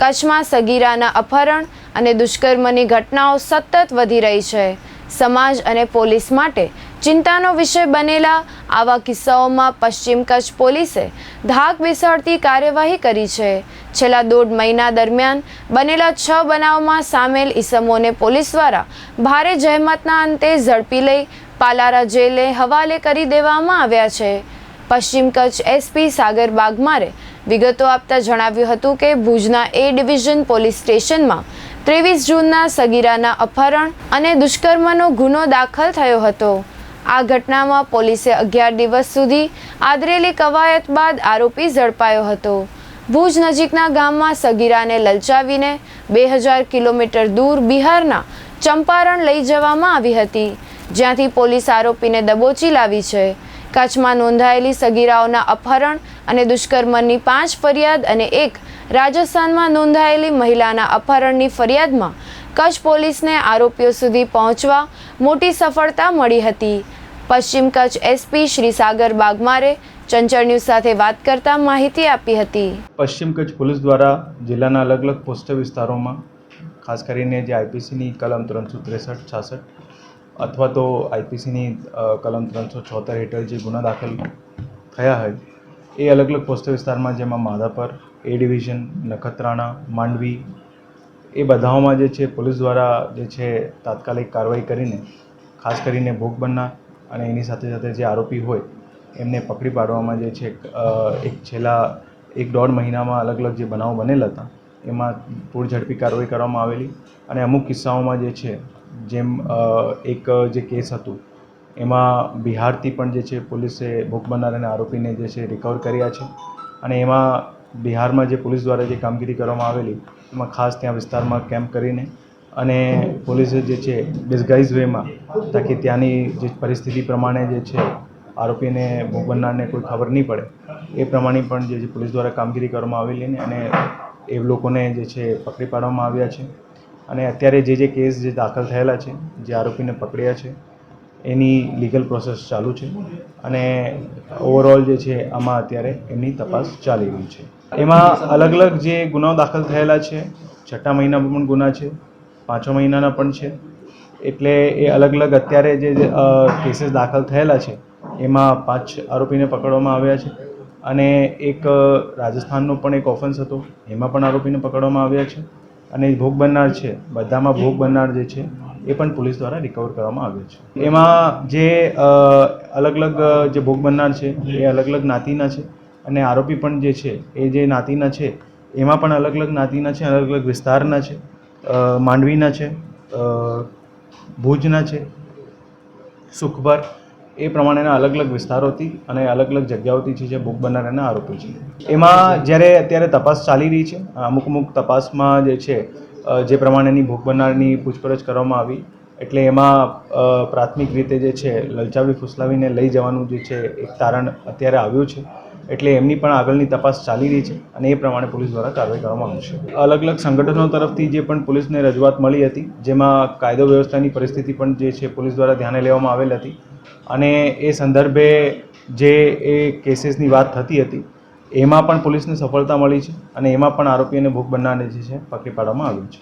કચ્છમાં સગીરાના અપહરણ અને દુષ્કર્મની ઘટનાઓ સતત વધી રહી છે. સમાજ અને પોલીસ માટે ચિંતાનો વિષય બનેલા આવા કિસ્સાઓમાં પશ્ચિમ કચ્છ પોલીસે ધાક બેસાડતી કાર્યવાહી કરી છે. છેલ્લા દોઢ મહિના દરમિયાન બનેલા છ બનાવમાં સામેલ ઈસમોને પોલીસ દ્વારા ભારે જહેમતના અંતે ઝડપી લઈ પાલારા જેલે હવાલે કરી દેવામાં આવ્યા છે. પશ્ચિમ કચ્છ એસપી સાગર બાગમારે વિગતો આપતા જણાવ્યું હતું કે ભુજના એ ડિવિઝન પોલીસ સ્ટેશનમાં ત્રેવીસ જૂનના સગીરાના અપહરણ અને દુષ્કર્મનો ગુનો દાખલ થયો હતો. આ ઘટનામાં પોલીસે અગિયાર દિવસ સુધી આદરેલી કવાયત બાદ આરોપી ઝડપાયો હતો. ભુજ નજીકના ગામમાં સગીરાને લલચાવીને બે હજાર કિલોમીટર દૂર બિહારના ચંપારણ લઈ જવામાં આવી હતી, જ્યાંથી પોલીસ આરોપીને દબોચી લાવી છે. કચ્છમાં નોંધાયેલી સગીરાઓના અપહરણ અને દુષ્કર્મની પાંચ ફરિયાદ અને એક રાજસ્થાનમાં નોંધાયેલી મહિલાના અપહરણની ફરિયાદમાં કચ્છ પોલીસને આરોપીઓ સુધી પહોંચવા મોટી સફળતા મળી હતી. પશ્ચિમ કચ્છ એસપી શ્રી સાગર બાગમારે ચંચળ ન્યૂઝ સાથે વાત કરતા માહિતી આપી હતી. પશ્ચિમ કચ્છ પોલીસ દ્વારા જિલ્લાના અલગ અલગ પોસ્ટ વિસ્તારોમાં, ખાસ કરીને જે આઈપીસીની કલમ ત્રણસો ત્રેસઠ, છાસઠ અથવા તો આઈપીસીની કલમ ત્રણસો છોતેર હેઠળ જે ગુના દાખલ થયા હોય એ અલગ અલગ પોસ્ટ વિસ્તારમાં જેમાં માધાપર, એ ડિવિઝન, નખત્રાણા, માંડવી, એ બધાઓમાં જે છે પોલીસ દ્વારા જે છે તાત્કાલિક કાર્યવાહી કરીને, ખાસ કરીને ભોગ બનનાર અને એની સાથે સાથે જે આરોપી હોય, એમને પકડી પાડવામાં જે છે એક છેલ્લા એક દોઢ મહિનામાં અલગ અલગ જે બનાવો બનેલા હતા, એમાં પૂર ઝડપી કાર્યવાહી કરવામાં આવેલી. અને અમુક કિસ્સાઓમાં જે છે, જેમ એક જે કેસ હતું એમાં બિહારથી પણ જે છે પોલીસે ભોગ બનનાર અને આરોપીને જે છે રિકવર કર્યા છે. અને એમાં બિહારમાં જે પોલીસ દ્વારા જે કામગીરી કરવામાં આવેલી, એમાં ખાસ ત્યાં વિસ્તારમાં કેમ્પ કરીને અને પોલીસે જે છે ડિસગાઇઝ વેમાં તાકી ત્યાંની જે પરિસ્થિતિ પ્રમાણે જે છે આરોપીને ભોગ બનનારને કોઈ ખબર નહીં પડે. એ પ્રમાણે પણ જે છે પોલીસ દ્વારા કામગીરી કરવામાં આવેલી અને એ લોકોને જે છે પકડી પાડવામાં આવ્યા છે. અને અત્યારે જે જે કેસ જે દાખલ થયેલા છે, જે આરોપીને પકડ્યા છે એની લીગલ પ્રોસેસ ચાલુ છે અને ઓવરઓલ જે છે આમાં અત્યારે એમની તપાસ ચાલી રહી છે. એમાં અલગ અલગ જે ગુનાઓ દાખલ થયેલા છે, છઠ્ઠા મહિનામાં પણ ગુના છે, પાંચમા મહિનાના પણ છે, એટલે એ અલગ અલગ અત્યારે જે કેસીસ દાખલ થયેલા છે, એમાં પાંચ આરોપીને પકડવામાં આવ્યા છે અને એક રાજસ્થાનનો પણ એક ઓફેન્સ હતો, એમાં પણ આરોપીને પકડવામાં આવ્યા છે અને ભોગ બનનાર છે, બધામાં ભોગ બનનાર જે છે એ પણ પોલીસ દ્વારા રિકવર કરવામાં આવ્યો છે. એમાં જે અલગ અલગ જે ભોગ બનનાર છે એ અલગ અલગ જ્ઞાતિના છે અને આરોપી પણ જે છે એ જે જ્ઞાતિના છે એમાં પણ અલગ અલગ જ્ઞાતિના છે અલગ અલગ વિસ્તારના છે માંડવીના છે ભુજના છે સુખભર એ પ્રમાણેના અલગ અલગ વિસ્તારોથી અને અલગ અલગ જગ્યાઓથી છે જે ભોગ બનનારાના આરોપી છે. એમાં જ્યારે અત્યારે તપાસ ચાલી રહી છે અમુક અમુક તપાસમાં જે છે જે પ્રમાણેની ભોગ બનનારની પૂછપરછ કરવામાં આવી, એટલે એમાં પ્રાથમિક રીતે જે છે લલચાવી ફુસલાવીને લઈ જવાનું જે છે, એક તારણ અત્યારે આવ્યું છે. એટલે એમની પણ આગળની તપાસ ચાલી રહી છે અને એ પ્રમાણે પોલીસ દ્વારા કાર્યવાહી કરવામાં આવશે અલગ અલગ સંગઠનો તરફથી જે પણ પોલીસને રજૂઆત મળી હતી, જેમાં કાયદો વ્યવસ્થાની પરિસ્થિતિ પણ જે છે, પોલીસ દ્વારા ધ્યાને લેવામાં આવેલ હતી. અને એ સંદર્ભે જે એ કેસીસની વાત થતી હતી એમાં પણ પોલીસને સફળતા મળી છે અને એમાં પણ આરોપીઓને ભોગ બનનારને જે છે પકડી પાડવામાં આવ્યું છે.